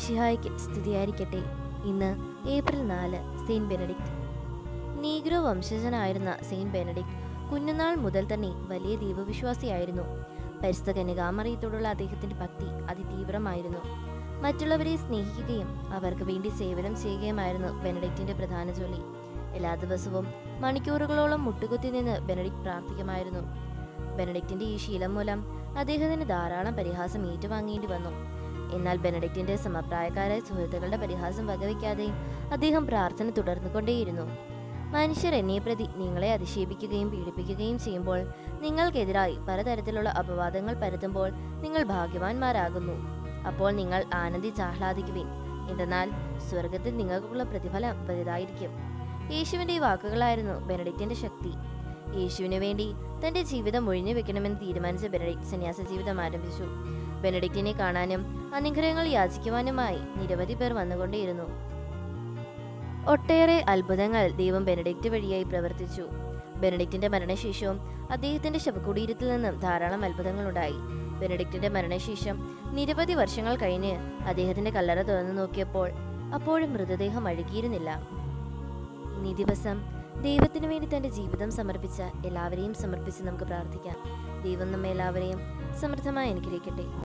മിഷിഹായ്ക്ക് സ്തുതിയായിരിക്കട്ടെ ഇന്ന് ഏപ്രിൽ നാല് സെയിന്റ് ബെനഡിക്റ്റ് നീഗ്രോ വംശജനായിരുന്ന സെയിന്റ് ബെനഡിക്റ്റ് കുഞ്ഞുനാൾ മുതൽ തന്നെ വലിയ ദൈവവിശ്വാസിയായിരുന്നു പരിശുദ്ധ കന്യകാമറിയത്തോടുള്ള അദ്ദേഹത്തിന്റെ ഭക്തി അതിതീവ്രമായിരുന്നു മറ്റുള്ളവരെ സ്നേഹിക്കുകയും അവർക്ക് വേണ്ടി സേവനം ചെയ്യുകയുമായിരുന്നു ബെനഡിക്റ്റിന്റെ പ്രധാന ജോലി എല്ലാ ദിവസവും മണിക്കൂറുകളോളം മുട്ടുകുത്തി നിന്ന് ബെനഡിക്റ്റ് പ്രാർത്ഥിക്കുമായിരുന്നു ബെനഡിക്റ്റിന്റെ ഈ ശീലം മൂലം അദ്ദേഹത്തിന് ധാരാളം പരിഹാസം ഏറ്റുവാങ്ങേണ്ടി വന്നു എന്നാൽ ബെനഡിക്റ്റിന്റെ സമപ്രായക്കാരായ സുഹൃത്തുക്കളുടെ പരിഹാസം വകവയ്ക്കാതെയും അദ്ദേഹം പ്രാർത്ഥന തുടർന്നുകൊണ്ടേയിരുന്നു. മനുഷ്യർ എന്നെ പ്രതി നിങ്ങളെ അധിക്ഷേപിക്കുകയും പീഡിപ്പിക്കുകയും ചെയ്യുമ്പോൾ നിങ്ങൾക്കെതിരായി പലതരത്തിലുള്ള അപവാദങ്ങൾ പരത്തുമ്പോൾ നിങ്ങൾ ഭാഗ്യവാന്മാരാകുന്നു. അപ്പോൾ നിങ്ങൾ ആനന്ദിച്ച് ആഹ്ലാദിക്കുവിൻ. എന്തെന്നാൽ സ്വർഗത്തിൽ നിങ്ങൾക്കുള്ള പ്രതിഫലം വലുതായിരിക്കും. യേശുവിന്റെ ഈ വാക്കുകളായിരുന്നു ബെനഡിക്റ്റിന്റെ ശക്തി. യേശുവിനു വേണ്ടി തന്റെ ജീവിതം ഒഴിഞ്ഞു വെക്കണമെന്ന് തീരുമാനിച്ച ബെനഡിക്റ്റ് സന്യാസ ജീവിതം ആരംഭിച്ചു. ബെനഡിക്റ്റിനെ കാണാനും അനുഗ്രഹങ്ങൾ യാചിക്കുവാനുമായി നിരവധി പേർ വന്നുകൊണ്ടേയിരുന്നു. ഒട്ടേറെ അത്ഭുതങ്ങൾ ദൈവം ബെനഡിക്റ്റ് വഴിയായി പ്രവർത്തിച്ചു. ബെനഡിക്റ്റിന്റെ മരണശേഷവും അദ്ദേഹത്തിന്റെ ശവകുടീരത്തിൽ നിന്നും ധാരാളം അത്ഭുതങ്ങൾ ഉണ്ടായി ബെനഡിക്റ്റിന്റെ മരണശേഷം നിരവധി വർഷങ്ങൾ കഴിഞ്ഞ് അദ്ദേഹത്തിന്റെ കല്ലറ തുറന്നു നോക്കിയപ്പോൾ അപ്പോഴും മൃതദേഹം അഴുകിയിരുന്നില്ല. ഇന്നീ ദിവസം ദൈവത്തിനു വേണ്ടി തന്റെ ജീവിതം സമർപ്പിച്ച എല്ലാവരെയും സമർപ്പിച്ച് നമുക്ക് പ്രാർത്ഥിക്കാം. ദൈവം നമ്മെ എല്ലാവരെയും സമൃദ്ധമായി അനുഗ്രഹിക്കട്ടെ.